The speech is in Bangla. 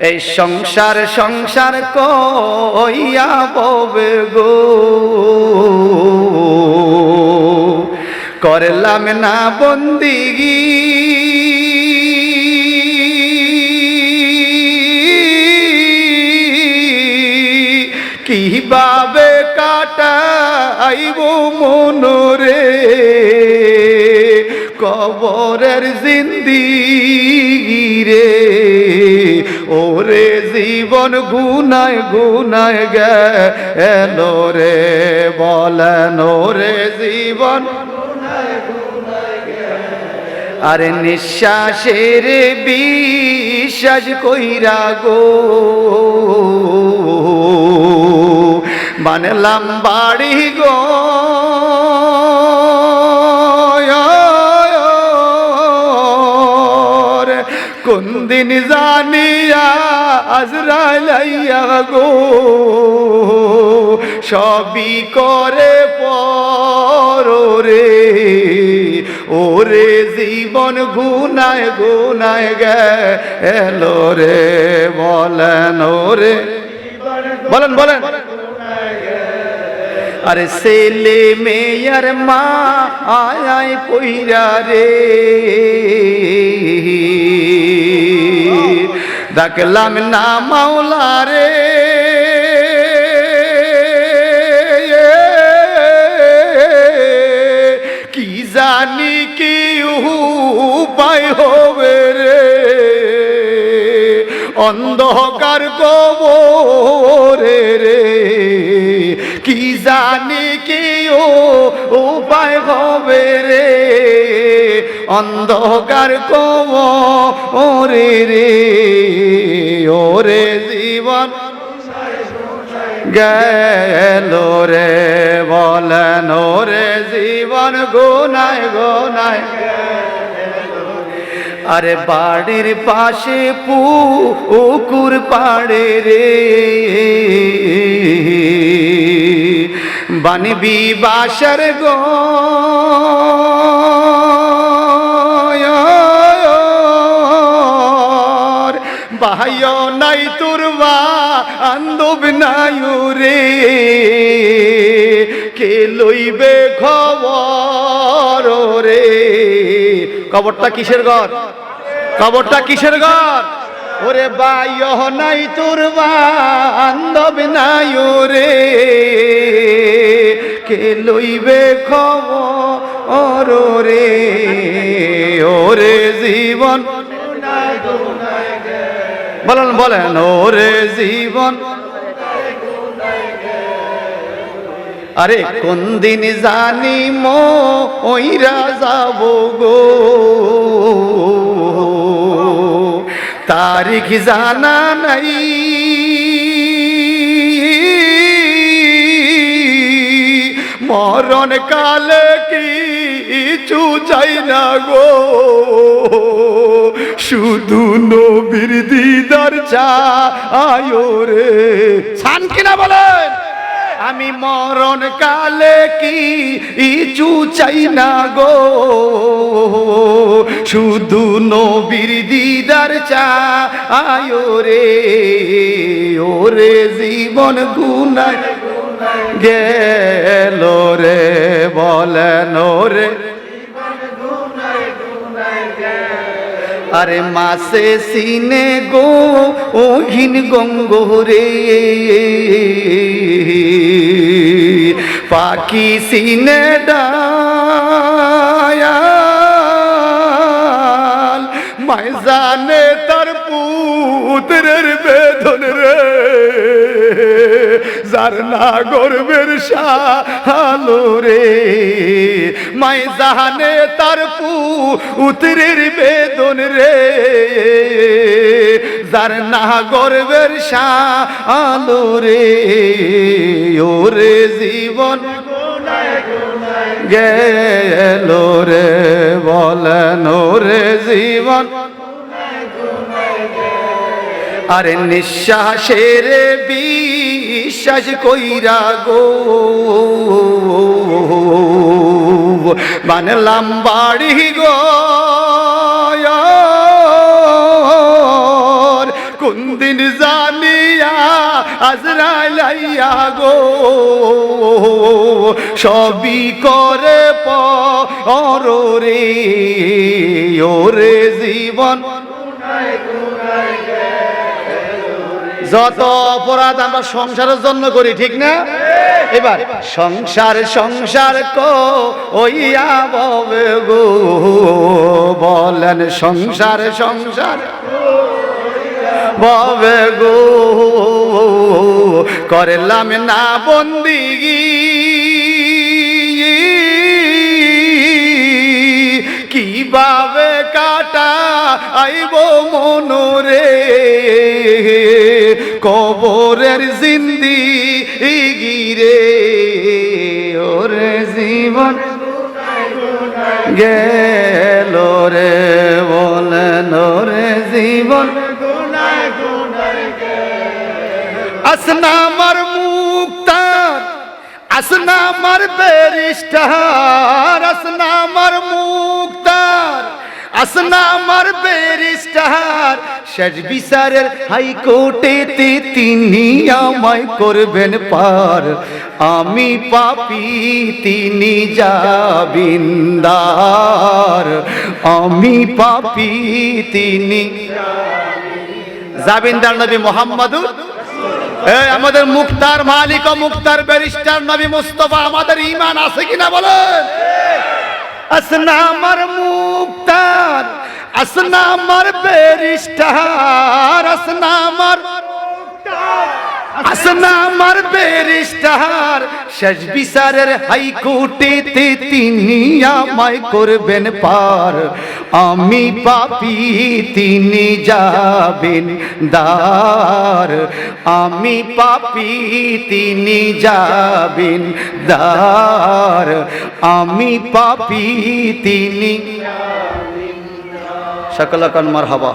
এই সংসার সংসার কইয়া ববে গো। করলাম না বন্দিগি। কীভাবে কাটাইব মনরে? কবরের জিন্দিগি জীবন গুনায় গুনায় গেল রে বলেন ওরে জীবন। আরে নিঃশ্বাসের বিশ্বাস কইরা গো। বানলাম বাড়ি গো। কোন দিন জানিয়া আজরাইলাইয়া গো? সবই করে পরে ওরে জীবন গুনায় গুনায় গেল রে বলেন ওরে। বলেন। বলেন। আরে ছেলে মেয়ার মা আয় কইরা রে। ডাকলাম না মাওলা রে। কি জানি কি উপায় হবে রে। অন্ধকার কবরে রে। কি জানি কি ও উপায় হবে রে? অন্ধকার কবরে রে, ওরে জীবন গেল রে, বলেন ওরে জীবন গোনায় গোনায় আরে বাড়ির পাশে পু পুকুর পাড়ে রে। বানবি বাসার গো। বাহায় নাই তোর বা আন্দব নাই রে কে লইবে খবর রে? কবরটা কিসের ঘর? কবরটা কিসের ঘর? ওরে বায় নাই তোর বান্ধব নাই রে কে লইবে খবর রে ওরে জীবন বলেন বলেন, ওরে জীবন। আরে কোন দিন জানি মো ওইরা যাব গো তারিখ জানা নাই। মরণ কালে কিছু চাই না গো। শুধু নবীর দিদার চা আয়ো রে। ছান কিনা বলেন? আমি মরণ কালে কি ইচু চাই না গো? শুধু নবীর দিদার চা আয়ো রে ওরে জীবন গুনায় গেল। আরে মাসে সিনে গো ওহিন গঙ্গ রে পাখি সিনে ডায়াল মায় জানে তার পুত্রের রে যার না গর্বের শালো রে। মাই জাহানে তার পুত্রের বেদন রে। যার না গর্বের শালো রে। ওরে জীবন গেল রে, বলেন ওরে জীবন আরে নিঃশ্বাসের বিশ্বাস কইরা গো। বানলাম বাড়ি গো। কোন দিন জানিয়া আজরাইলাইয়া গো। সবই করে পরে ওরে জীবন। যত অপরাধ আমরা সংসারের জন্য করি ঠিক না? এবার সংসার সংসার কো ববে গো। বলেন সংসার সংসার ববে গো। করলাম না বন্দিগি কীভাবে কাটা আইব মনোরে? কবরের জিন্দি গিরে, ওরে জীবন গেল রে বলেন রে জীবন। আসনা আমার মুক্তার, আসনা আমার বেরিস্টার আসনা আমার মুক্তার। আসনা আমার বেরিস্টার শেষ বিচারের হাইকোর্টেতে তিনি আমায় করবেন পার। আমি পাপি, তিনি যাবিন্দার আমি পাপি, তিনি জাবিন্দার নবী মোহাম্মদুর। এই আমাদের মুক্তার মালিক ও মুক্তার ব্যারিস্টার নবী মুস্তফা, আমাদের ইমান আছে কিনা বলেন? আসনা আমার মুক্তার আসনা আমার ব্যারিস্টার আসনা আমার আসনা আমার ব্যারিস্টার, শেষ বিচারের হাইকোর্টেতে তিনি আমায় করবেন পার। আমি পাপি, তিনি যাবেন দার আমি পাপি, তিনি যাবেন দার আমি পাপি, তিনি সকল কন মার হবা